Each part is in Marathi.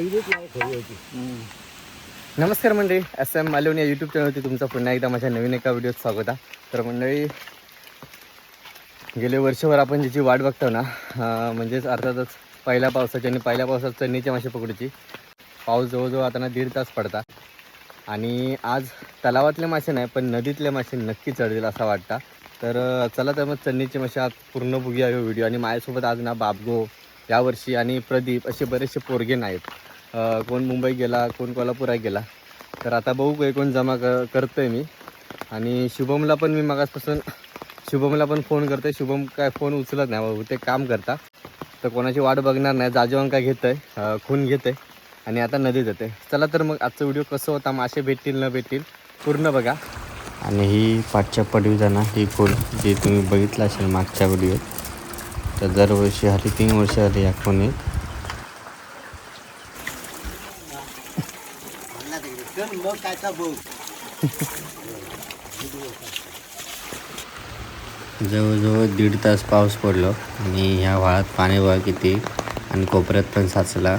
पहिलीच लाईफ हवी होती. नमस्कार मंडळी एस एम मालवण या यूट्यूब चॅनलवरती तुमचं पुन्हा एकदा माझ्या नवीन एका व्हिडिओत स्वागत आहे. तर मंडळी गेले वर्षभर आपण ज्याची वाट बघतो ना म्हणजेच अर्थातच पहिल्या पावसाची आणि पहिल्या पावसात चणीच्या मासे पकडूची. पाऊस जवळजवळ आता ना दीड तास पडता आणि आज तलावातले मासे नाही पण नदीतले मासे नक्की चढतील असा वाटता. तर चला तर मग चन्नीचे मासे आज पूर्ण बघूया व्हिडिओ आणि माझ्यासोबत आज ना बाबगो यावर्षी आणि प्रदीप असे बरेचसे पोरगे नाहीत. कोण मुंबई गेला कोण कोल्हापुरात गेला. तर आता बघू काही कोण जमा क करतोय मी. आणि शुभमला पण मी मागासपासून शुभमला पण फोन करतोय. शुभम काय फोन उचलत नाही बाबू ते काम करता. तर कोणाची वाट बघणार नाही. जाजवान काय घेत आहे खून घेतं आहे आणि आता नदीत येते चला तर मग आजचा व्हिडिओ कसं होता? मासे भेटतील न भेटतील पूर्ण बघा. आणि ही पाठच्या पडवीजाना ही खोल जी तुम्ही बघितला असेल मागच्या व्हिडिओत. तर दरवर्षी हरी तीन वर्ष आली या खोनीत मग कायचा बघ. जवळजवळ दीड तास पाऊस पडलो आणि ह्या वाळात पाणी बघा किती आणि कोपऱ्यात पण साचला.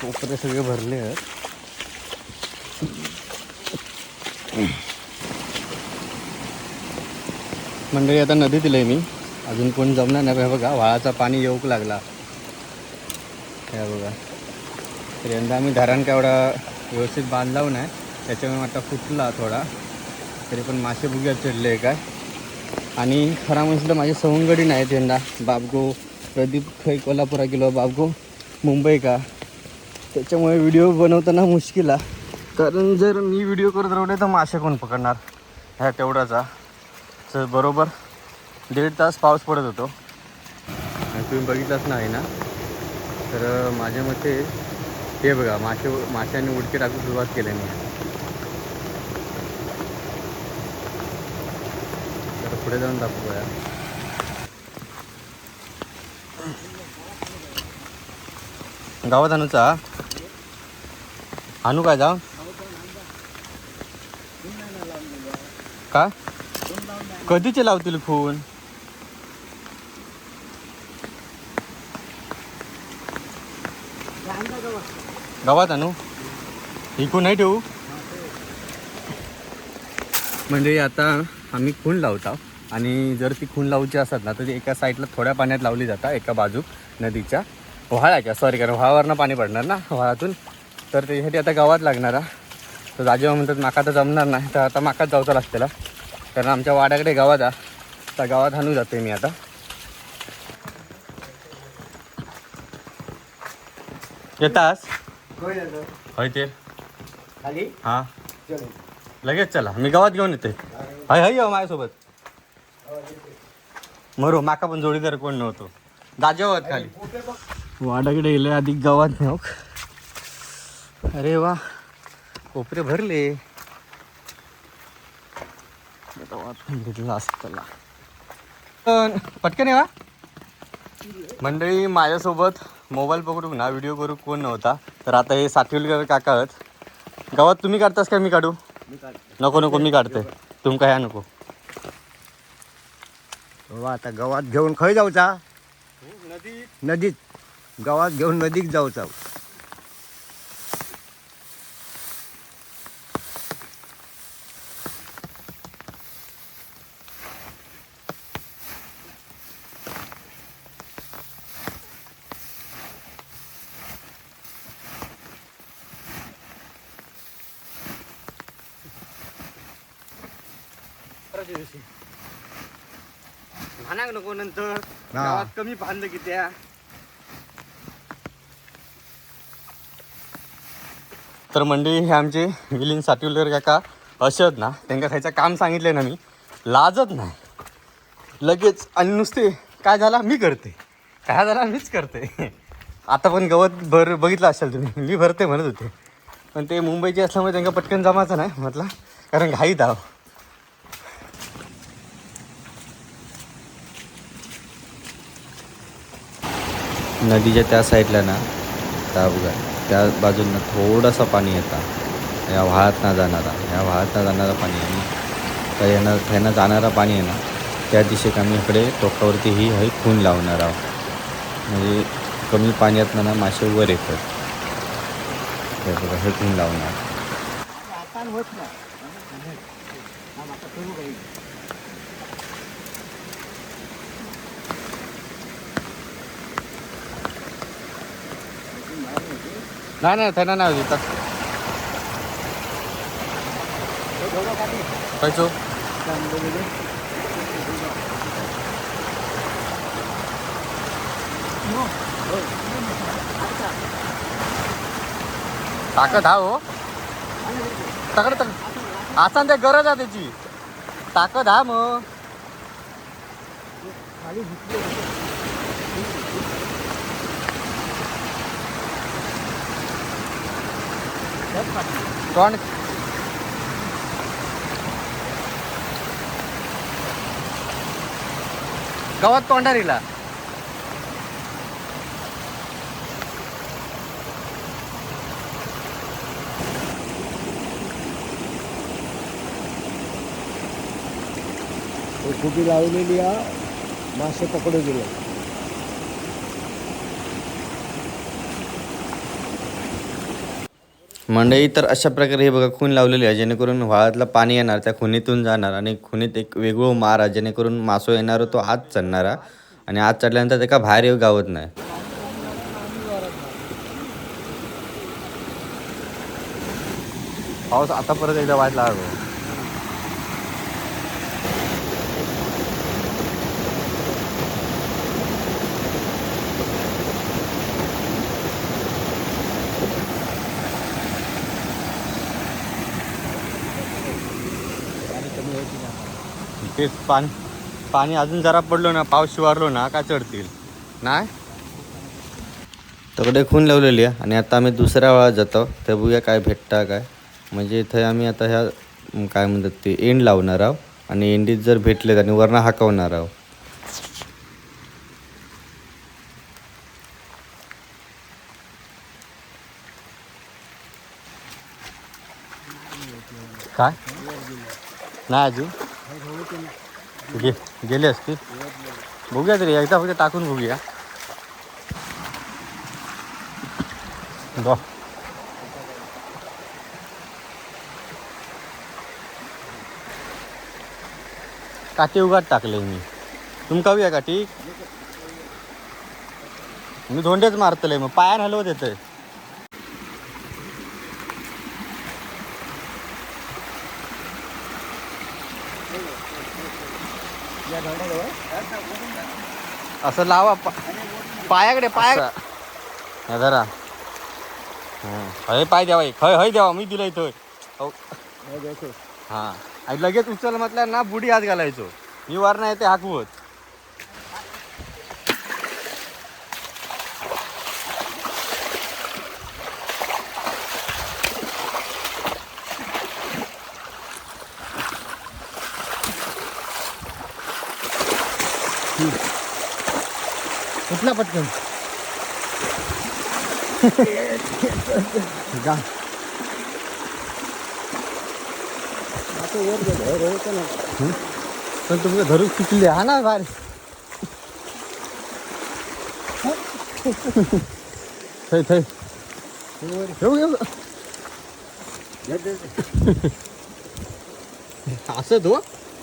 कोपरे सगळे भरले आहेत. मंडळी आता नदीत आहे मी. अजून कोण जमणार नाही बघा. वाळाचा पाणी येऊक लागला. हे बघा. तर यंदा आम्ही धरण काय एवढा व्यवस्थित बांधलाव नाही. त्याच्यामुळे आता फुटला थोडा. तरी पण मासे बुग्यात चढले काय. आणि खरा म्हटलं माझे सवंगडी नाहीत यंदा. बाबगो प्रदीप खै कोल्हापुरा गेलो. बाबगो मुंबई का. त्याच्यामुळे व्हिडिओ बनवताना मुश्किल आहे. कारण जर मी व्हिडिओ करत राहिले तर मासे कोण पकडणार? ह्या तेवढाचा तर बरोबर दीड तास पाऊस पडत होतो. आणि तुम्ही बघितलाच नाही ना. तर माझ्या मते हे बघा मासे माशांनी उडकी टाकून सुरुवात केली मी. तर पुढे जाऊन दाखवूया. गावात आणूचा? आणू काय जाऊ का? कधीचे लावतील फोन? गावात आणू? इकून नाही ठेवू? म्हणजे आता आम्ही खूण लावतो आणि जर ती खूण लावची असतात ना तर ती एका साईडला थोड्या पाण्यात लावली जातात एका बाजू नदीच्या. व्हाळाच्या सॉरी कारण व्हाळावरनं पाणी पडणार ना व्हाळातून. तर त्याच्यासाठी आता गावात लागणार तर राजेवा म्हणतात माका तर जमणार नाही तर आता माकाच जाऊचा लागतेला. कारण आमच्या वाड्याकडे गावात आ त्या गावात हाणू जाते मी आता. येतास? होय ते. खाली? हां. चल. लगेच चला. मी गावात घेऊन येते. हाय हाय येऊ माझ्यासोबत. मरो माका पण जोडीदार कोण नव्हतो. दाजेवत खाली. वाडाकडे गेले आधी गावात नेऊ अरे वा. कोपरे भरले. पण पटकन येवा मंडळी माझ्यासोबत मोबाईल पकडू ना व्हिडिओ करू कोण नव्हता. तर आता हे साठवले काका आहेत. गावात तुम्ही काढतास का? मी काढू. नको नको मी काढते. तुमका ह्या नको. हो आता गावात घेऊन खय जाऊचा? नदी नदीत. गावात घेऊन नदीत जाऊचा म्हणाक नको नंतर हा. गावात कमी बांधलं की त्या तर मंडळी हे आमचे विलीन साठवलेर काका अशत ना त्यांना खायचं काम सांगितलं ना मी. लाजत नाही. लगेच आणि नुसते काय झाला? मी करते. काय झाला? मीच करते. आता पण गवत भर बघितलं असेल तुम्ही. मी भरते म्हणत होते. पण ते मुंबईचे असल्यामुळे त्यांना पटकन जमायचं नाही म्हटलं. कारण घाई धाव नदीच्या त्या साईडला ना त्या बघा त्या बाजूनं थोडंसं पाणी येतं. या वाहत ना जाणारा या वाहत ना जाणारा पाणी आहे तर यांना त्यांना जाणारा पाणी आहे ना त्या दिशेत आम्ही इकडे टोकावरती ही हे खून लावणार आहोत. म्हणजे कमी पाण्यात ना मासे वर येतात. हे बघा हे खून लावणार आता होत नाही आता करू काही नाही नाही त्यांना नाही देतात खायचो ताकद हा हो. तकड तक असा ते गरज आहे त्याची. ताकद हा मग. तोंड गावात तोंडारीला कुटी लावलेली मासे पकडू गेले मंडई तर अशा प्रकारे हे बघा खून लावलेली आहे. जेणेकरून व्हाळातलं पाणी येणार त्या खुनीतून जाणार आणि खुनीत एक वेगळं मार आहे. जेणेकरून मासो येणार तो आत चढणारा आणि आत चढल्यानंतर त्याका बाहेर येऊ गावत नाही. पाऊस आता परत एकदा वाट तेच पाणी पाणी अजून जरा पडलो ना पाऊस शिवारलो ना का चढतील? नाही? तकडे खून लावलेली आहे. आणि आता आम्ही दुसऱ्या वेळा जातो. तर बघूया काय भेटता काय? म्हणजे इथे आम्ही आता ह्या काय म्हणतात ते एंड लावणार आहोत. आणि एंडीत जर भेटले आणि वरनं हाकवणार आहोत. काय? नाही अजून? गे गेले असतील. बघूया तरी एकदा फक्त टाकून बघूया. बघ काठी उगाच टाकले मी. तुमका या काठी. मी धोंडेच मारतले मग पायान हलवत येतंय. असं लावा पा- पायाकडे पाया हे धरा हं. हय पाय द्यावा एक. हय हय द्यावा मी दिलं इथं हो. हा आणि लगेच उचल म्हटलं ना बुडी हात घालायचो मी वर नाही ते हाकवत कुठला पटकन. ना. पण तुमचं धरून सुचले हा ना बाहेर. थै थै. येऊ येऊ. दे, दे, दे. असं तो?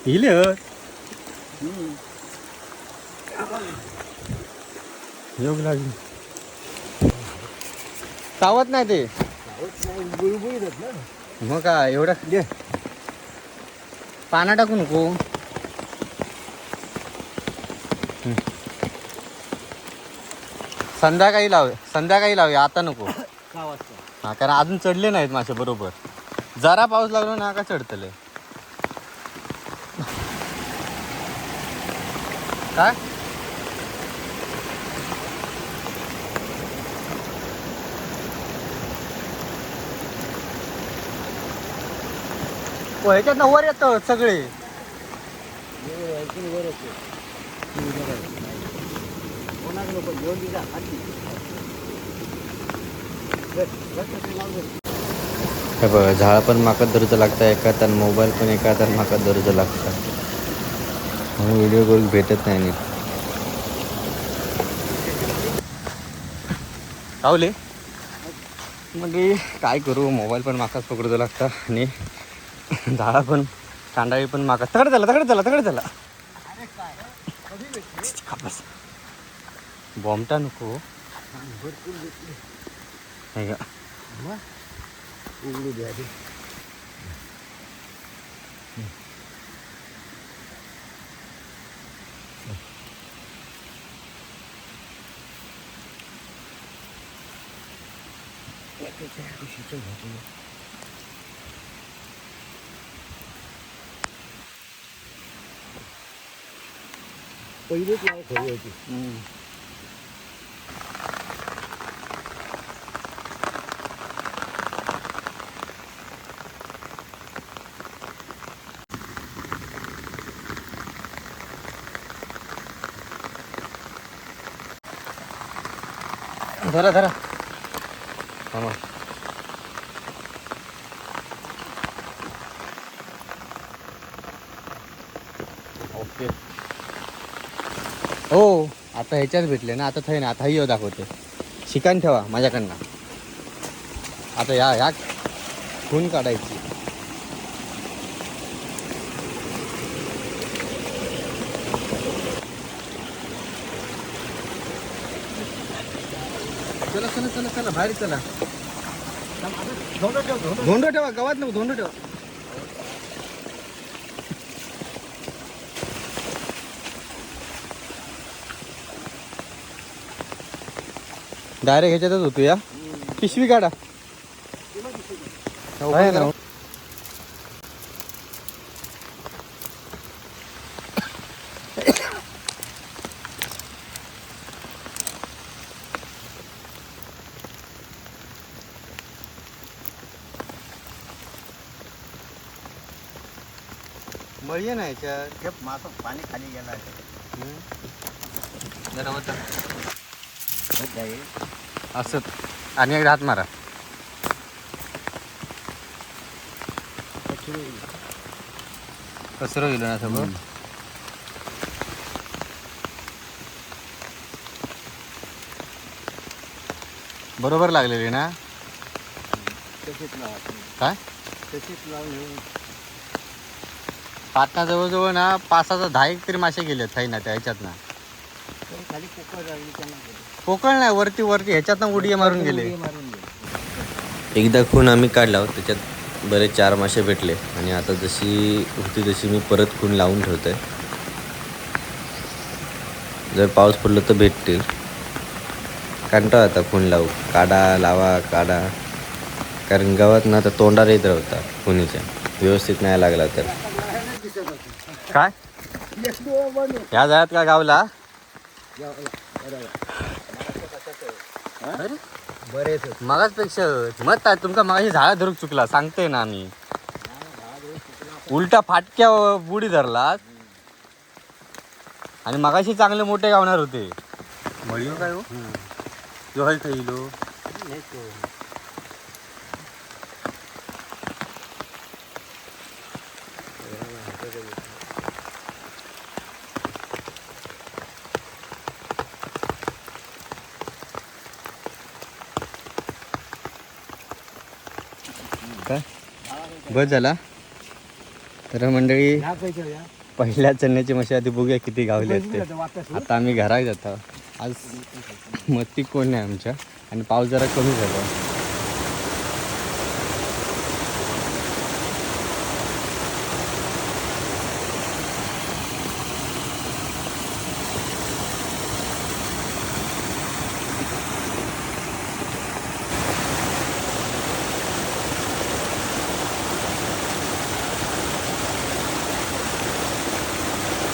हिले योग लागली. सावत नाही ते. मग काय एवढा? दे. पाना टाकू नको. संध्याकाळी लाव संध्याकाळी लावूया आता नको. हा कारण अजून चढले नाहीत मासे बरोबर. जरा पाऊस लागलो ना का चढतले? काय हो, ह्याच्यात वर येतं सगळे वर ऐकून वर होते. हम्म, बरोबर. कोणाकडे पण दोन दिवसा हाती. बस, बस, वर येत सगळे. हे बघा झाड पण माका दरचं लागतं एका तर मोबाईल पण एका तर माका दरचं लागतं. म्हणून व्हिडिओ करून भेटत नाही नीट मग म्हणजे काय करू? मोबाईल पण माकाच पकडतो लागता आणि झाडा पण कांडाळी पण मागा. तकडे झाला तगड झाला तकडे झाला बॉम्बटा नको. हे का उघडू द्या पहिलेच नाव खरी होती धरा धरा थांबा ओके हो आता ह्याच्यात भेटले ना आता थंय ना आता येऊ दाखवते. शिकान ठेवा माझ्याकडनं. आता या ह्या खून काढायची. चला चला चला चला बाहेर चला. धोंड ठेवा गवात नको धोंड ठेवा. डायरेक्ट ह्याच्यातच होतो या. पिशवी काढा. आहे ना मळी नाही याच्यात हे मासं पाणी खाली गेला जरा होतं असं. आणि एकदा हात मारा. कसं गेलो ना सगळं? बरोबर लागलेली ना? काय? आता जवळजवळ ना पाच दहा एक तरी मासे गेले आहेत ना त्या ह्याच्यात ना खाली कुकर लागली त्यांना पोकळ नाही वरती वरती ह्याच्यात ना उडी मारून गेले. मारून गेले. एकदा खून आम्ही काढला त्याच्यात बरेच चार मासे भेटले. आणि आता जशी होती तशी मी परत खून लावून ठेवतोय. जर पाऊस पडलो तर भेटतील. कंटाळा आता खून लावू. काढा लावा काढा. कारण गावात ना आता तोंडार येत राहता खुनीच्या. व्यवस्थित नाही लागला तर. काय? ह्या जाळ्यात का गावला? बरेच मगाच पेक्षा काय तुमका मगाशी झाडा धरून चुकला सांगते ना आम्ही उलटा फाटक्या बुडी धरलात. आणि मगाशी चांगले मोठे गावणार होते. काय हो? जो बस झाला. तर मंडळी पहिल्या चण्याची मशी आधी बघूया किती गावले असते आता आम्ही घरात जातो. आज मती कोण नाही आमच्या? आणि पाऊस जरा कमी झाला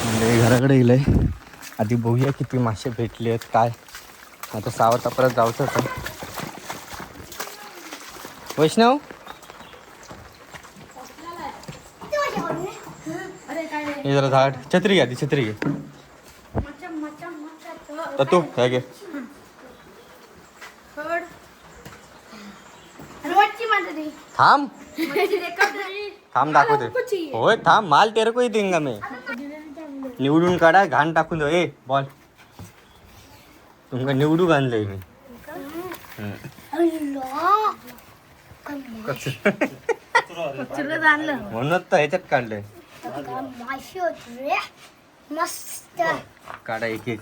म्हणजे घराकडे गेलंय आधी बघूया किती मासे भेटले आहेत काय? आता सावता परत जाऊचं का वैष्णव? हे जरा झाड छत्री घ्या ती छत्री घे. तर तू काय घे. थांब. दे थांब दाखवते. होय थांब माल तेरे को ही देंगा मी. निवडून काढा घाण टाकून दे. ए बॉल तुमका निवडू घाललंय मी. म्हणूनच तर ह्याच्यात काढलंय. मस्त काढा एक एक.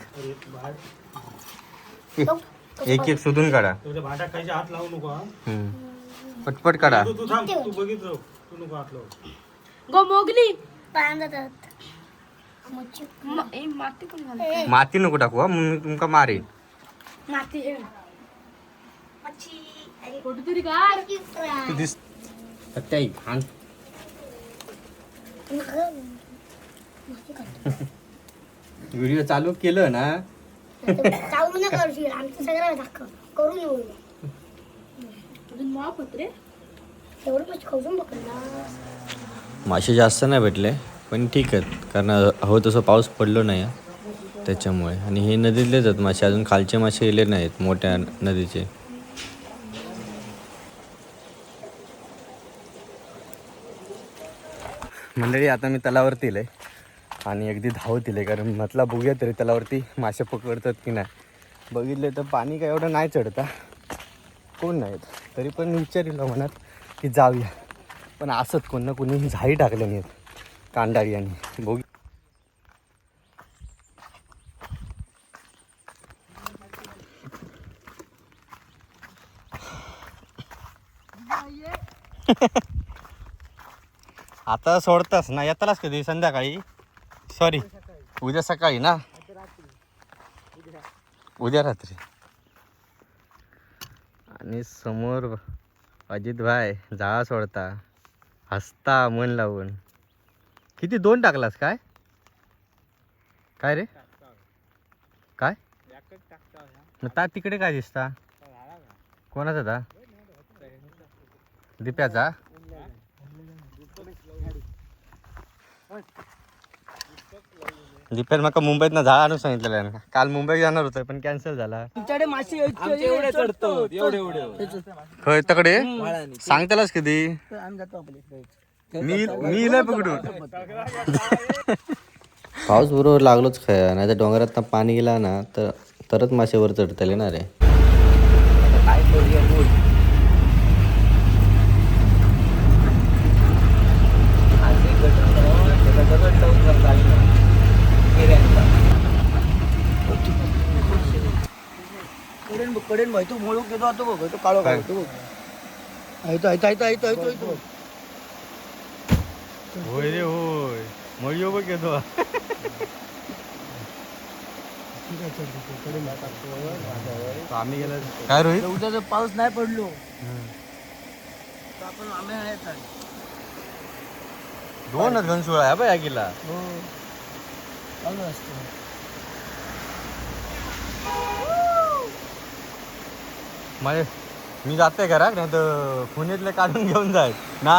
एक एक शोधून काढा. भांडा खायच्या हात लावू नको हा हम्म. पटपट काढा. तू बघितलं तू नको हात लावू गो मोगली. पायांदा माती पण घाल माती नको टाकू हा. मग मी तुमका मारेन. माती हे कुठेतरी काय तू दिस त्याही घाण व्हिडिओ चालू केलं ना? चालू नका करशील आमचं सगळं दाखव. करून येऊ अजून माप होत रे. एवढं पैसे खाऊन पकडला मासे जास्त नाही भेटले. पण ठीक आहेत कारण हवं तसं पाऊस पडलो नाही त्याच्यामुळे. आणि हे नदीतलेच आहेत मासे अजून खालचे मासे गेले नाहीत मोठ्या नदीचे. मंडळी आता मी तलावरती आहे आणि अगदी धावत आहे कारण म्हटलं बघूया तरी तलावरती मासे पकडतात की नाही. बघितले तर पाणी काय एवढं नाही चढता. कोण नाहीत तरी पण विचारिलं म्हणत की जाऊया. पण असत कोण ना कोणी झाडी टाकले नाहीत कांडाळी आणि बोगी आता सोडतास ना येतालाच कधी संध्याकाळी? सॉरी उद्या सकाळी ना? उद्या रात्री. आणि समोर अजित भाई जाळा सोडता. हसता मन लावून. किती? दोन टाकलास काय? काय रे? काय? मग ता तिकडे काय दिसता? कोणाचा ता दिप्याचा? दिपेर माका मुंबईत ना झाड आणून सांगितलेलं आहे काल मुंबईत जाणार होतं पण कॅन्सल झाला. तुमच्याकडे मासे एवढे चढतो. एवढे एवढे खय तकडे? सांगतालाच कधी? आम्ही जातो आपले मी मी लय पकडून. पाऊस बरोबर लागलोच खाया नाही तर डोंगरात पाणी गेला ना तर तरच मासे वर चढतले ना रे. कडेन कडेन भाई तू मोळूक येतो आता बघ तो काळो काय? तो बघ ऐतो ऐतो ऐतो ऐतो ऐतो ऐतो होय रे होय. मग बघ येतो. आम्ही गेला. काय रोहित? उद्या जर पाऊस नाही पडलो तर आपण आम्ही आहे दोनच घनसोळा आहे बा या किल्ला. हो. चालू असतो. माझे मी जाते घरात नाही तर पुण्यातले काढून घेऊन जाय ना?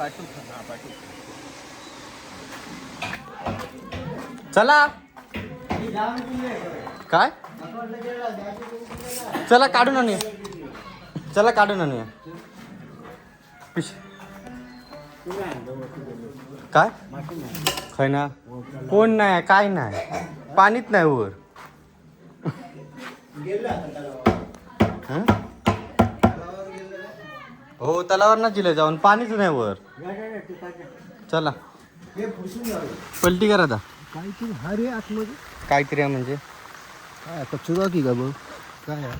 पाठवू हा पाठवू चला. काय? चला काढून आणूया. चला काढून आणूया. पिश. काय? खय ना. कोण नाही काय नाही. पाणीच नाही वर. हं? तलावर ना जिले जाऊन. पाणीच नाही वर. चला. पलटी करा आता. काय तू हा रे आतमध्ये. काहीतरी आहे म्हणजे. काय आता चुरा की का बघ. काय?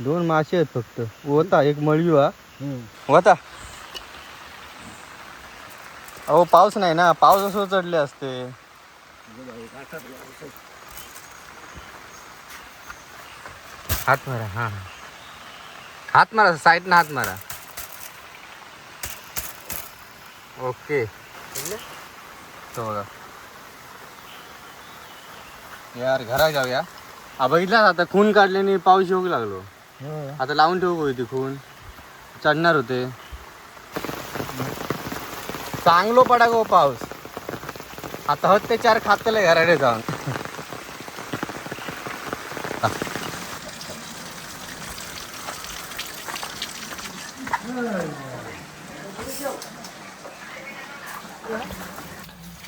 दोन मासे आहेत फक्त. होता एक मळीव. हा. होता अहो पाऊस नाही ना. पाऊस असं चढले असते. हात मारा हा हा. हात मारा साईडनं हात मारा. ओके. तो बघा. यार घरा जाऊया. हा बघितला आता खून काढल्याने पाऊस येऊ लागलो. आता लावून ठेवू का इथे खून? चढणार होते. चांगलो पडा गो पाऊस. आता होत ते चार खातले घराडे जाऊन.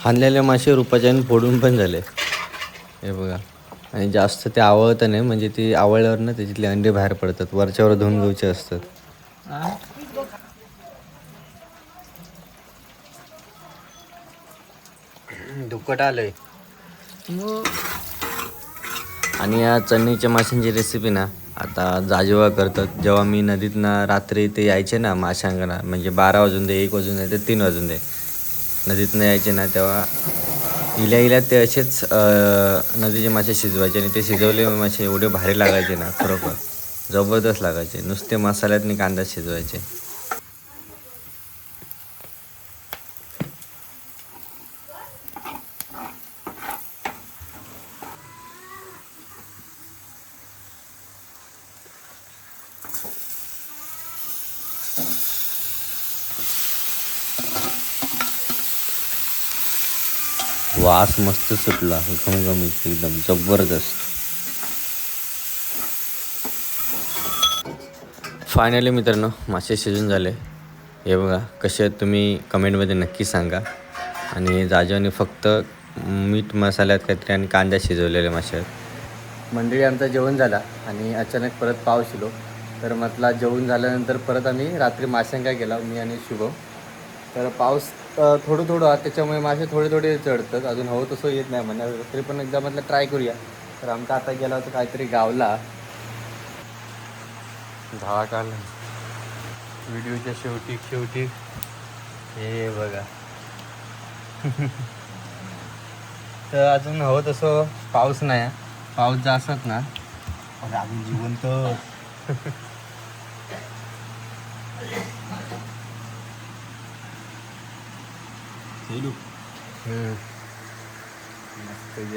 हाणलेले मासे रुपाच्याने फोडून पण झाले. हे बघा. आणि जास्त ते आवळतं नाही म्हणजे ती आवळल्यावर ना त्याच्यातले अंडे बाहेर पडतात वरच्यावर धुवून घ्यायचे असतात. दुप्पट आलंय. आणि या चणीच्या माशांची रेसिपी ना आता जाजेवा करतात. जेव्हा मी नदीतनं रात्री ते यायचे ना माशांकडा म्हणजे बारा वाजून दे एक वाजून दे ते तीन वाजून दे. नदीतनं यायचे ना तेव्हा इल्या इल्या ते असेच नदीचे मासे शिजवायचे आणि ते शिजवले मासे एवढे भारी लागायचे ना खरोखर. जबरदस्त लागायचे. नुसते मसाल्यातनी कांदा शिजवायचे. वास मस्त सुटला घमघमीत एकदम जबरदस्त. फायनली मित्रांनो मासे शिजून झाले. हे बघा कसे तुम्ही कमेंटमध्ये नक्की सांगा. आणि जाजवाने फक्त मीठ मसाल्यात काहीतरी आणि कांदा शिजवलेले मासे आहेत. मंडळी आमचा जेवण झाला आणि अचानक परत पाऊस शिलो तर म्हटला जेवण झाल्यानंतर परत आम्ही रात्री माशांका गेला मी आणि शुभम. तर पाऊस थोडं थोडं त्याच्यामुळे मासे थोडे थोडे चढतात. अजून हवं तसं येत नाही म्हणा. तरी पण एकदा म्हटलं ट्राय करूया. तर आमचा आता गेला होता काहीतरी गावला. धावा काढला. व्हिडिओच्या शेवटी शेवटी. हे बघा. तर अजून हवं तसं पाऊस नाही. आहे. पाऊस जा असत ना अजून जिवंत.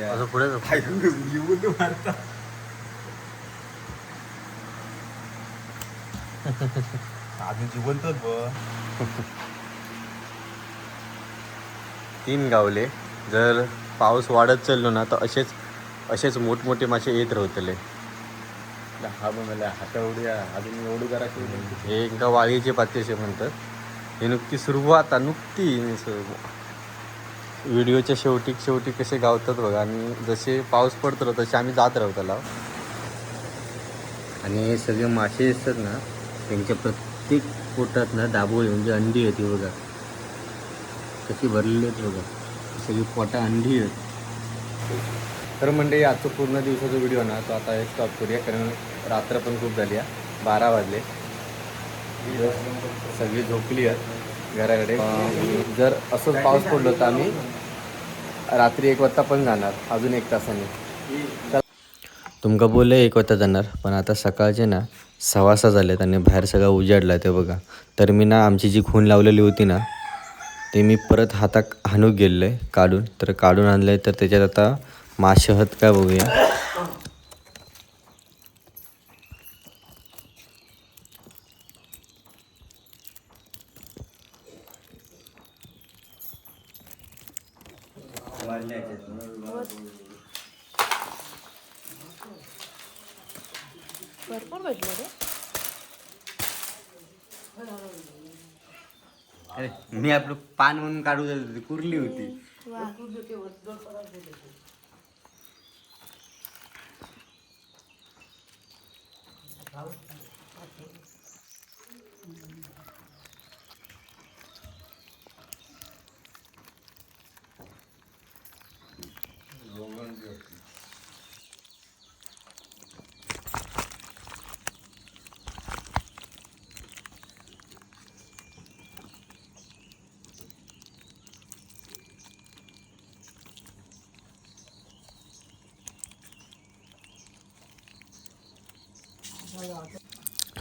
असं पुढे जिवंत मारता? अजून जिवंतच बघ तीन गावले. जर पाऊस वाढत चाललो ना तर असेच असेच मोठमोठे मासे येत राहतले. हा मला हाता उड्या. अजून एवढी करायची हे एका वाळीचे पाते असे म्हणतात. हे नुकती सुरुवात नुकती. व्हिडिओच्या शेवटी शेवटी कसे गावतात बघा. आणि जसे पाऊस पडतो तसे आम्ही जात राहू त्याला. आणि हे सगळे मासे असतात ना त्यांच्या प्रत्येक पोटात ना दाबोळी म्हणजे अंडी येते बघा. कशी भरलेली आहेत बघा. सगळी पोटा अंडी आहेत. तर म्हणजे आजचा पूर्ण दिवसाचा व्हिडिओ ना तो आता एक स्टॉप करूया कारण रात्र पण खूप झाली आहे. बारा वाजले. सगळी झोपली आहेत. घराकडे. जर असंच पाऊस पडलो तर आम्ही रात्री एक वाजता पण जाणार अजून एक तासाने. तुमका बोलले एक वाजता जाणार पण आता सकाळचे ना सहा वाजता झालेत आणि बाहेर सगळं उजाडला ते बघा. तर मी ना आमची जी खून लावलेली होती ना ते मी परत हातात हाणूक गेलेलं आहे काढून. तर काढून आणलं आहे तर त्याच्यात आता मासे हत का बघूया भरपूर भेटले रे मी आपलं पान म्हणून काढू देत होती कुरली होती.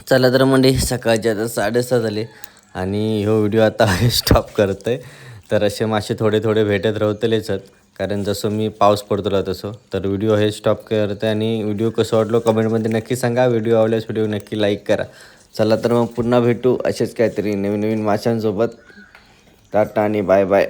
चला तर म्हणजे सकाळचे आता साडेसहा झाले आणि ह्यो व्हिडिओ आता स्टॉप करत आहे तर असे मासे थोडे थोडे भेटत राहतलेच. आहेत कारण जसं मी पाऊस पडतो राहत तसं. तर व्हिडिओ हे स्टॉप करते आणि व्हिडिओ कसं वाटलो कमेंटमध्ये नक्की सांगा. व्हिडिओ आवडल्यास व्हिडिओ नक्की लाईक करा. चला तर मग पुन्हा भेटू असेच काहीतरी नवीन नवीन माशांसोबत. टाटा आणि बाय बाय